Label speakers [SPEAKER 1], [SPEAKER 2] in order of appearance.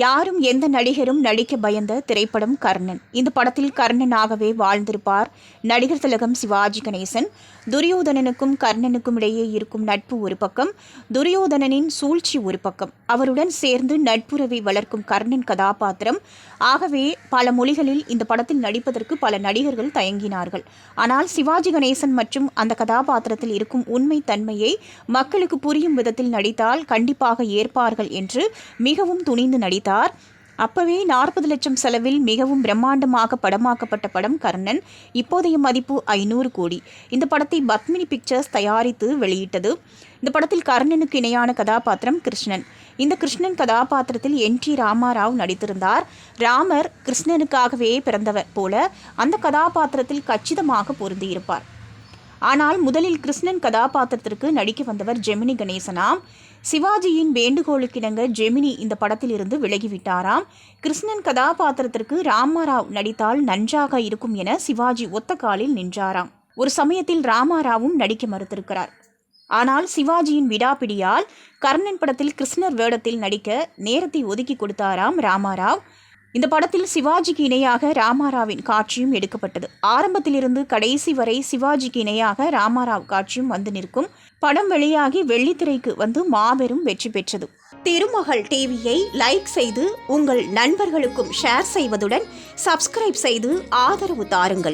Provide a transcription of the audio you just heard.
[SPEAKER 1] யாரும் எந்த நடிகரும் நடிக்க பயந்த திரைப்படம் கர்ணன். இந்த படத்தில் கர்ணனாகவே வாழ்ந்திருப்பார். நடிகர் திலகம் சிவாஜி கணேசன் துரியோதனனுக்கும் கர்ணனுக்கும் இடையே இருக்கும் நட்பு ஒரு பக்கம் துரியோதனனின் சூழ்ச்சி ஒரு பக்கம். அவருடன் சேர்ந்து நட்புறவை வளர்க்கும் கர்ணன் கதாபாத்திரம். ஆகவே பல மொழிகளில் இந்த படத்தில் நடிப்பதற்கு பல நடிகர்கள் தயங்கினார்கள். ஆனால் சிவாஜி கணேசன் மற்றும் அந்த கதாபாத்திரத்தில் இருக்கும் உண்மை தன்மையை மக்களுக்கு புரியும் விதத்தில் நடித்தால் கண்டிப்பாக ஏற்பார்கள் என்று மிகவும் துணிந்து நடித்தார். அப்பவே நாற்பது லட்சம் செலவில் மிகவும் பிரம்மாண்டமாக படமாக்கப்பட்ட படம் கர்ணன். இப்போதைய மதிப்பு ஐநூறு கோடி. இந்த படத்தை பத்மினி பிக்சர்ஸ் தயாரித்து வெளியிட்டது. இந்த படத்தில் கர்ணனுக்கு இணையான கதாபாத்திரம் கிருஷ்ணன். இந்த கிருஷ்ணன் கதாபாத்திரத்தில் என் டி ராமாராவ் நடித்திருந்தார். ராமர் கிருஷ்ணனுக்காகவே பிறந்தவர் போல அந்த கதாபாத்திரத்தில் கச்சிதமாக பொருந்தியிருப்பார். ஆனால் முதலில் கிருஷ்ணன் கதாபாத்திரத்திற்கு நடிக்க வந்தவர் ஜெமினி கணேசனாம். சிவாஜியின் வேண்டுகோளுக்கிணங்க ஜெமினி இந்த படத்திலிருந்து விலகிவிட்டாராம். கிருஷ்ணன் கதாபாத்திரத்திற்கு ராமாராவ் நடித்தால் நன்றாக இருக்கும் என சிவாஜி ஒத்த காலில் நின்றாராம். ஒரு சமயத்தில் ராமாராவும் நடிக்க மறுத்திருக்கிறார். ஆனால் சிவாஜியின் விடாப்பிடியால் கர்ணன் படத்தில் கிருஷ்ணர் வேடத்தில் நடிக்க நேரத்தை ஒதுக்கி கொடுத்தாராம் ராமாராவ். இந்த படத்தில் சிவாஜிக்கு இணையாக ராமாராவின் காட்சியும் எடுக்கப்பட்டது. ஆரம்பத்திலிருந்து கடைசி வரை சிவாஜிக்கு இணையாக ராமாராவ் காட்சியும் வந்து நிற்கும். படம் வெளியாகி வெள்ளித்திரைக்கு வந்து மாபெரும் வெற்றி பெற்றது. திருமகள் டிவியை லைக் செய்து உங்கள் நண்பர்களுக்கும் ஷேர் செய்வதுடன் சப்ஸ்கிரைப் செய்து ஆதரவு தாருங்கள்.